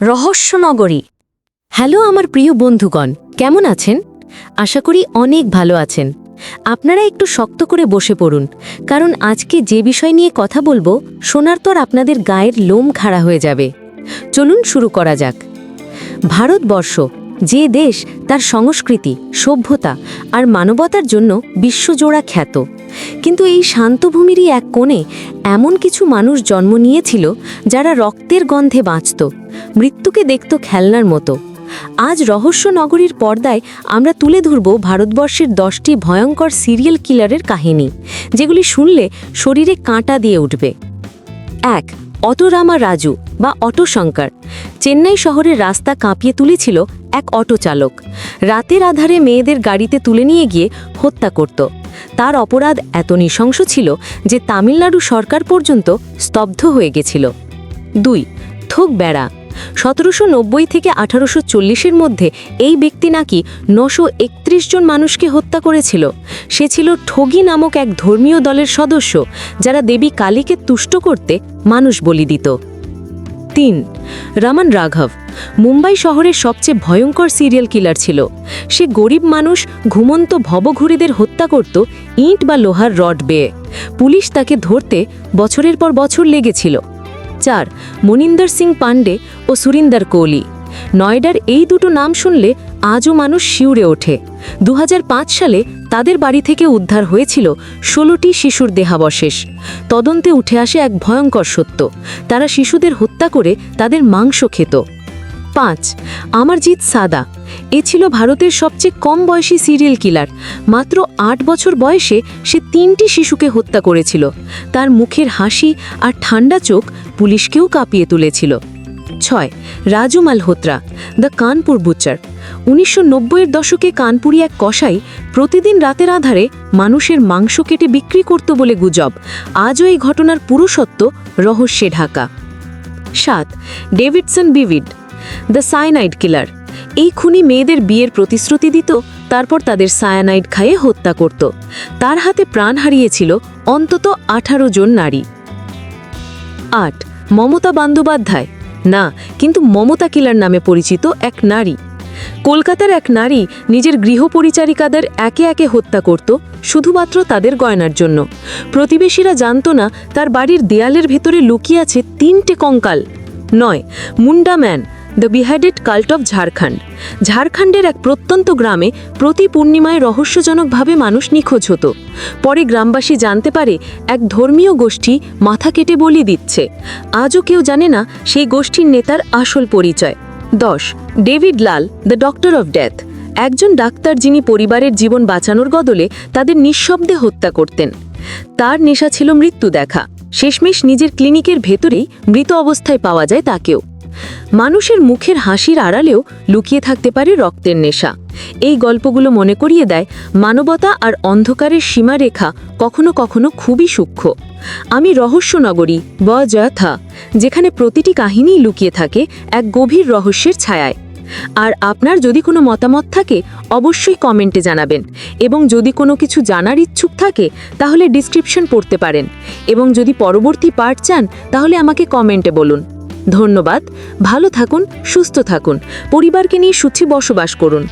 রহস্যনগরী। Hello আমার প্রিয় বন্ধুগণ, কেমন আছেন? আশা করি অনেক ভালো আছেন। আপনারা একটু শক্ত করে বসে পড়ুন, কারণ আজকে যে বিষয় নিয়ে কথা বলব, শোনার পর আপনাদের গায়ের লোম খাড়া হয়ে যাবে। চলুন শুরু করা যাক। ভারতবর্ষ, যে দেশ, তার সংস্কৃতি, সভ্যতা আর মানবতার জন্য বিশ্বজোড়া খ্যাত। কিন্তু এই শান্তভূমিরই এক কোণে এমন কিছু মানুষ জন্ম নিয়েছিল, যারা রক্তের গন্ধে বাঁচত। মৃত্যুকে দেখত খেলনার মতো। আজ রহস্য নগরীর পর্দায় আমরা তুলে ধরব ভারতবর্ষের দশটি ভয়ঙ্কর সিরিয়াল কিলারের কাহিনী, যেগুলি শুনলে শরীরে কাঁটা দিয়ে উঠবে। এক, অটোরামা রাজু বা অটো শঙ্কর চেন্নাই শহরের রাস্তা কাঁপিয়ে তুলেছিল এক অটো চালক রাতের আধারে মেয়েদের গাড়িতে তুলে নিয়ে গিয়ে হত্যা করত। তার অপরাধ এত নৃশংস ছিল যে তামিলনাড়ু সরকার পর্যন্ত স্তব্ধ হয়ে গেছিল। দুই, থোক বেড়া। সতেরোশো নব্বই থেকে আঠারোশো চল্লিশের মধ্যে এই ব্যক্তি নাকি নশো একত্রিশ জন মানুষকে হত্যা করেছিল। সে ছিল ঠগি নামক এক ধর্মীয় দলের সদস্য, যারা দেবী কালীকে তুষ্ট করতে মানুষ বলি দিত। তিন, রামান রাঘব। মুম্বাই শহরের সবচেয়ে ভয়ঙ্কর সিরিয়াল কিলার ছিল। সে গরিব মানুষ, ঘুমন্ত ভবঘুরিদের হত্যা করত ইঁট বা লোহার রড বেয়ে। পুলিশ তাকে ধরতে বছরের পর বছর লেগেছিল। চার, মনিন্দর সিং পান্ডে ও সুরিন্দর কোহলি। নয়ডার এই দুটো নাম শুনলে আজও মানুষ শিউরে ওঠে। দু হাজার পাঁচ সালে তাদের বাড়ি থেকে উদ্ধার হয়েছিল ষোলোটি শিশুর দেহাবশেষ। তদন্তে উঠে আসে এক ভয়ঙ্কর সত্য। তারা শিশুদের হত্যা করে তাদের মাংস খেত। পাঁচ, আমারজিৎ সাদা। এ ছিল ভারতের সবচেয়ে কম বয়সী সিরিয়াল কিলার মাত্র আট বছর বয়সে সে তিনটি শিশুকে হত্যা করেছিল। তার মুখের হাসি আর ঠান্ডা চোখ পুলিশকেও কাঁপিয়ে তুলেছিল। ছয়, রাজু মালহোত্রা, দ্য কানপুর বুচার উনিশশো নব্বইয়ের দশকে কানপুরি এক কসাই প্রতিদিন রাতের আধারে মানুষের মাংস কেটে বিক্রি করত বলে গুজব। আজও এই ঘটনার পুরুষত্ব রহস্যে ঢাকা। সাত, ডেভিডসন বিভিড। The cyanide killer. এই খুনি মেয়েদের বিয়ের প্রতিশ্রুতি দিত, তারপর তাদের সায়ানাইড খাইয়ে হত্যা করত। তার হাতে প্রাণ হারিয়েছিল অন্তত আঠারো জন নারী। আট, মমতা বন্দ্যোপাধ্যায়। না, কিন্তু মমতা কিলার নামে পরিচিত এক নারী। কলকাতার এক নারী নিজের গৃহপরিচারিকাদের একে একে হত্যা করত, শুধুমাত্র তাদের গয়নার জন্য। প্রতিবেশীরা জানত না, তার বাড়ির দেয়ালের ভেতরে লুকিয়ে আছে তিনটে কঙ্কাল। নয়, Munda man the beheaded cult of Jharkhand. ঝাড়খণ্ডের এক প্রত্যন্ত গ্রামে প্রতি পূর্ণিমায় রহস্যজনকভাবে মানুষ নিখোঁজ হতো। পরে গ্রামবাসী জানতে পারে এক ধর্মীয় গোষ্ঠী মাথা কেটে বলি দিচ্ছে। আজও কেউ জানে না সেই গোষ্ঠীর নেতার আসল পরিচয়। দশ, David Lal, the doctor of death. একজন ডাক্তার যিনি পরিবারের জীবন বাঁচানোর বদলে তাদের নিঃশব্দে হত্যা করতেন। তার নেশা ছিল মৃত্যু দেখা। শেষমেশ নিজের ক্লিনিকের ভেতরেই মৃত অবস্থায় পাওয়া যায় তাকেও। মানুষের মুখের হাসির আড়ালেও লুকিয়ে থাকতে পারে রক্তের নেশা। এই গল্পগুলো মনে করিয়ে দেয়, মানবতা আর অন্ধকারের সীমারেখা কখনো কখনো খুবই সূক্ষ্ম। আমি রহস্যনগরী ব জয়থা যেখানে প্রতিটি কাহিনীই লুকিয়ে থাকে এক গভীর রহস্যের ছায়ায়। আর আপনার যদি কোনো মতামত থাকে, অবশ্যই কমেন্টে জানাবেন। এবং যদি কোনো কিছু জানার ইচ্ছুক থাকে, তাহলে ডিসক্রিপশন পড়তে পারেন। এবং যদি পরবর্তী পার্ট চান, তাহলে আমাকে কমেন্টে বলুন। ধন্যবাদ। ভালো থাকুন সুস্থ থাকুন। পরিবারকে নিয়ে সুখী বসবাস করুন।